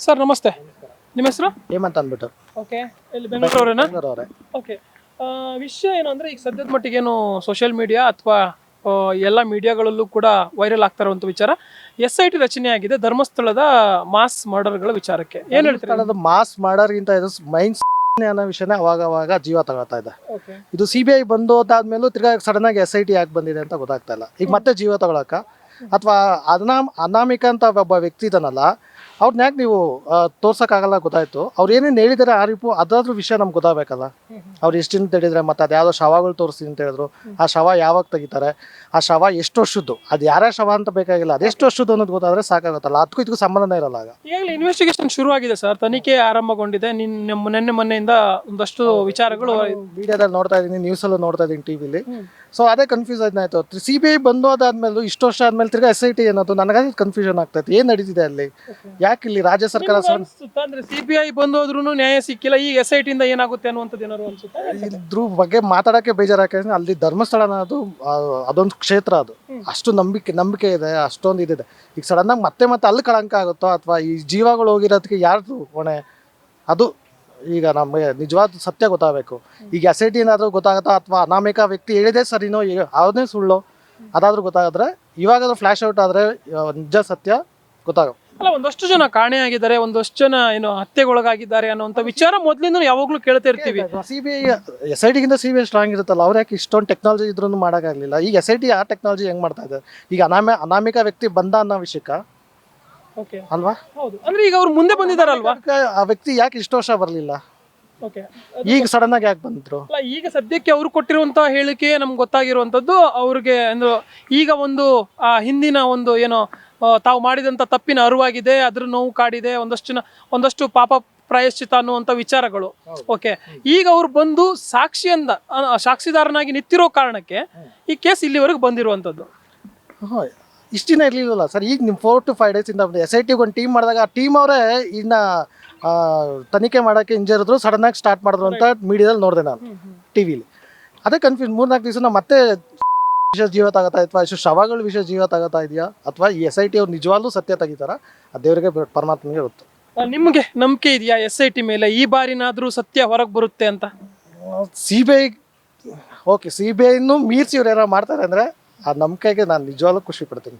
Sir ನಮಸ್ತೆ. ನಿಮ್ಮ ಹೆಸರು? ಹೇಮಂತ್ ಅಂದ್ಬಿಟ್ಟು. ಓಕೆ. ಇಲ್ಲಿ ಬೆಂಗಳೂರವರೇನಾ ಬೆಂಗಳೂರವ್ರೆ ಓಕೆ. ವಿಷಯ ಏನು ಅಂದರೆ ಈಗ ಸದ್ಯದ ಮಟ್ಟಿಗೆ ಏನು ಸೋಷಿಯಲ್ ಮೀಡಿಯಾ ಅಥವಾ ಎಲ್ಲ ಮೀಡಿಯಾಗಳಲ್ಲೂ ಕೂಡ ವೈರಲ್ ಆಗ್ತಾ ವಿಚಾರ. ಎಸ್ ಐ ಟಿ ರಚನೆ ಆಗಿದೆ ಧರ್ಮಸ್ಥಳದ ಮಾಸ್ ಮರ್ಡರ್ಗಳ ವಿಚಾರಕ್ಕೆ. ಏನು ಹೇಳ್ತೀರಾ? ಸ್ಥಳದ ಮಾಸ್ ಮಾಡೋರ್ಗಿಂತ ಇದು ಮೈನ್ಸ್ ಅನ್ನೋ ವಿಷಯನೇ ಅವಾಗ ಅವಾಗ ಜೀವ ತಗೋತಾ ಇದೆ. ಓಕೆ. ಇದು ಸಿ ಬಿ ಐ ಬಂದೋದಾದ್ಮೇಲೂ ತಿರ್ಗಾ ಸಡನ್ ಆಗಿ ಎಸ್ ಐ ಟಿ ಯಾಕೆ ಬಂದಿದೆ ಅಂತ ಗೊತ್ತಾಗ್ತಾ ಇಲ್ಲ. ಈಗ ಮತ್ತೆ ಜೀವ ತಗೊಳಕ? ಅಥವಾ ಅನಾಮ್ ಅನಾಮಿಕ ಅಂತ ಒಬ್ಬ ವ್ಯಕ್ತಿ ಇದಾನಲ್ಲ ಅವ್ರನ್ನ ಯಾಕೆ ನೀವು ತೋರ್ಸೋಕ್ಕಾಗಲ್ಲ ಗೊತ್ತಾಯ್ತು. ಅವ್ರು ಏನೇನು ಹೇಳಿದಾರೆ ಆ ರೀಪು ಅದಾದ್ರೂ ವಿಷಯ ನಮ್ಗೆ ಗೊತ್ತಾಗಬೇಕಲ್ಲ. ಅವ್ರು ಎಷ್ಟಿಂದ ಹೇಳಿದ್ರೆ ಮತ್ತೆ ಅದು ಯಾವುದೋ ಶವಗಳು ತೋರಿಸ್ತೀನಿ ಅಂತ ಹೇಳಿದ್ರು. ಆ ಶವ ಯಾವಾಗ ತೆಗಿತಾರೆ? ಆ ಶವ ಎಷ್ಟು ವರ್ಷದ್ದು? ಅದು ಯಾರ್ಯಾರ ಶವ ಅಂತ ಬೇಕಾಗಿಲ್ಲ. ಅದು ಎಷ್ಟು ವರ್ಷದ್ದು ಅನ್ನೋದು ಗೊತ್ತಾದ್ರೆ ಸಾಕಾಗುತ್ತಲ್ಲ. ಅದಕ್ಕೂ ಇದಕ್ಕೂ ಸಂಬಂಧ ಇರಲ್ಲ ಆಗ. ಈಗಲೇ ಇನ್ವೆಸ್ಟಿಗೇಷನ್ ಶುರುವಾಗಿದೆ ಸರ್. ತನಿಖೆ ಆರಂಭಗೊಂಡಿದೆ. ನಿನ್ನ ನಿನ್ನೆ ಮೊನ್ನೆಯಿಂದ ಒಂದಷ್ಟು ವಿಚಾರಗಳು ಮೀಡಿಯಾದಲ್ಲಿ ನೋಡ್ತಾ ಇದ್ದೀನಿ ನ್ಯೂಸಲ್ಲೂ ನೋಡ್ತಾ ಇದ್ದೀನಿ ಟಿ ವಿಲಿ ಸೊ ಅದೇ ಕನ್ಫ್ಯೂಸ್ ಆಯ್ತು ಸಿ ಬಿ ಐ ಬಂದು ಅದಾದ್ಮೇಲೆ ಇಷ್ಟು ವರ್ಷ ಆದ್ಮೇಲೆ ತಿರ್ಗಾ ಎಸ್ ಐ ಟಿ ಅನ್ನೋದು ನನಗಾದ್ರೆ ಕನ್ಫ್ಯೂಷನ್ ಆಗ್ತೈತೆ. ಏನ್ ನಡೀತಿದೆ ಅಲ್ಲಿ? ಯಾಕೆ ಇಲ್ಲಿ ರಾಜ್ಯ ಸರ್ಕಾರ ಸರ್? ಅಂದ್ರೆ ಸಿ ಬಿ ಐ ಬಂದೋದ್ರೂ ನ್ಯಾಯ ಸಿಕ್ಕಿಲ್ಲ ಈಗ ಎಸ್ ಐ ಟಿಯಿಂದ ಏನಾಗುತ್ತೆ ಅನ್ನುವಂಥದ್ದು ಏನಾದ್ರು ಅನ್ಸುತ್ತೆ? ಇದ್ರ ಬಗ್ಗೆ ಮಾತಾಡಕ್ಕೆ ಬೇಜಾರಾಗ್ತದೆ ಅಲ್ಲಿ ಧರ್ಮಸ್ಥಳ ಅನ್ನೋದು ಅದೊಂದು ಕ್ಷೇತ್ರ ಅದು. ಅಷ್ಟು ನಂಬಿಕೆ ನಂಬಿಕೆ ಇದೆ ಅಷ್ಟೊಂದು ಇದಿದೆ. ಈಗ ಸಡನ್ ಆಗಿ ಮತ್ತೆ ಮತ್ತೆ ಅಲ್ಲಿ ಕಳಂಕ ಆಗುತ್ತೋ ಅಥವಾ ಈ ಜೀವಗಳು ಹೋಗಿರೋದಕ್ಕೆ ಯಾರು ಹೊಣೆ? ಅದು ಈಗ ನಮಗೆ ನಿಜವಾದ ಸತ್ಯ ಗೊತ್ತಾಗಬೇಕು. ಈಗ ಎಸ್ ಐ ಟಿ ಏನಾದರೂ ಗೊತ್ತಾಗುತ್ತೋ ಅಥವಾ ಅನಾಮಿಕ ವ್ಯಕ್ತಿ ಹೇಳಿದೆ ಸರಿನೋ ಯಾವುದೇ ಸುಳ್ಳು ಅದಾದ್ರೂ ಗೊತ್ತಾಗಿದ್ರೆ ಇವಾಗಾದ್ರೂ ಫ್ಲಾಶ್ ಔಟ್ ಆದರೆ ನಿಜ ಸತ್ಯ ಗೊತ್ತಾಗ ಅಲ್ಲ ಒಂದಷ್ಟು ಜನ ಕಾಣೆಯಾಗಿದ್ದಾರೆ ಒಂದಷ್ಟು ಜನ ಏನು ಹತ್ಯೆಗೊಳಗಾಗಿದ್ದಾರೆ ಅನ್ನುವಂಥ ವಿಚಾರ ಮೊದಲಿಂದ ಯಾವಾಗಲೂ ಕೇಳ್ತಾ ಇರ್ತೀವಿ. C B I S I ಟಿಗಿಂತ C B I strong ಇರುತ್ತಲ್ಲ ಅವ್ರು ಯಾಕೆ ಇಷ್ಟೊಂದು ಟೆಕ್ನಾಲಜಿ ಇದ್ರೂ ಮಾಡೋಕ್ಕಾಗಲಿಲ್ಲ? ಈಗ ಎಸ್ ಐ ಟಿ ಆ ಟೆಕ್ನಾಲಜಿ ಹೆಂಗೆ ಮಾಡ್ತಾ ಇದೆ ಈಗ ಅನಾಮ ಅನಾಮಿಕ ವ್ಯಕ್ತಿ ಬಂದ ಅನ್ನೋ ವಿಷಯಕ್ಕೆ? ಓಕೆ ಅಲ್ವಾ? ಹೌದು. ಅಂದ್ರೆ ಈಗ ಅವ್ರು ಮುಂದೆ ಬಂದಿದ್ದಾರಲ್ವಾ? ಆ ವ್ಯಕ್ತಿ ಯಾಕೆ ಇಷ್ಟು ವರ್ಷ ಬರಲಿಲ್ಲ? ಓಕೆ ಈಗ ಸಡನ್ ಆಗಿ ಯಾಕೆ ಬಂದ್ರು? ಅಲ್ಲ ಈಗ ಸದ್ಯಕ್ಕೆ ಅವ್ರು ಕೊಟ್ಟಿರುವಂತಹ ಹೇಳಿಕೆ ನಮ್ಗೆ ಗೊತ್ತಾಗಿರುವಂತದ್ದು ಅವ್ರಿಗೆ ಒಂದು ಈಗ ಒಂದು ಆ ಹಿಂದಿನ ಒಂದು ಏನೋ ಆ, ತಾವು ಮಾಡಿದಂತ ತಪ್ಪಿನ ಅರಿವಾಗಿದೆ ಅದ್ರ ನೋವು ಕಾಡಿದೆ ಒಂದಷ್ಟು ಜನ ಒಂದಷ್ಟು ಪಾಪ ಪ್ರಾಯಶ್ಚಿತ ಅನ್ನುವಂಥ ವಿಚಾರಗಳು. ಓಕೆ ಈಗ ಅವ್ರು ಬಂದು ಸಾಕ್ಷಿಯಿಂದ ಆ, ಸಾಕ್ಷಿದಾರನಾಗಿ ನಿಂತಿರೋ ಕಾರಣಕ್ಕೆ ಈ ಕೇಸ್ ಇಲ್ಲಿವರೆಗೆ ಬಂದಿರುವಂತದ್ದು ಹಾಂ ಇರಲಿಲ್ಲ ಸರ್ ಈಗ ನಿಮ್ಮ ಫೋರ್ ಟು ಫೈವ್ ಡೇಸ್ ಇಂದ ಎಸ್ ಐ ಟಿಗೆ ಒಂದು ಟೀಮ್ ಮಾಡಿದಾಗ ಆ ಟೀಮ್ ಅವರೇ ಇನ್ನ ತನಿಖೆ ಮಾಡೋಕ್ಕೆ ಹಿಂಜರಿದ್ರು. ಸಡನ್ ಆಗಿ ಸ್ಟಾರ್ಟ್ ಮಾಡಿದ್ರು ಅಂತ ಮೀಡಿಯಾದಲ್ಲಿ ನೋಡಿದೆ ನಾನು ಟಿ ವಿಲಿ ಅದೇ ಕನ್ಫ್ಯೂಸ್ ಮೂರ್ನಾಲ್ಕು ದಿವಸ ಮತ್ತೆ ವಿಷಯ ಜೀವ ತಗೋತಾ ಅಥವಾ ಇಷ್ಟು ಶವಗಳ ವಿಷಯ ಜೀವ ತಗೋತಾ ಇದೆಯಾ? ಅಥವಾ ಈ ಎಸ್ ಐ ಟಿ ಅವ್ರು ನಿಜವಾಗ್ಲೂ ಸತ್ಯ ತೆಗಿತಾರ? ಆ ದೇವರಿಗೆ ಪರಮಾತ್ಮಗೆ ಪರಮಾತ್ಮನಿಗೆ ಗೊತ್ತು. ನಿಮಗೆ ನಿಮ್ಗೆ ನಂಬಿಕೆ ಇದೆಯಾ ಎಸ್ ಐ ಟಿ ಮೇಲೆ? ಈ ಬಾರಿನಾದ್ರೂ ಸತ್ಯ ಹೊರಗೆ ಬರುತ್ತೆ ಅಂತ? C B I okay C B I ಮೀರ್ಸಿ ಇವ್ರು ಏನಾರು ಮಾಡ್ತಾರೆ ಅಂದರೆ ಆ ನಂಬಿಕೆಗೆ ನಾನು ನಿಜವಾಗ್ಲೂ ಖುಷಿ ಪಡ್ತೀನಿ.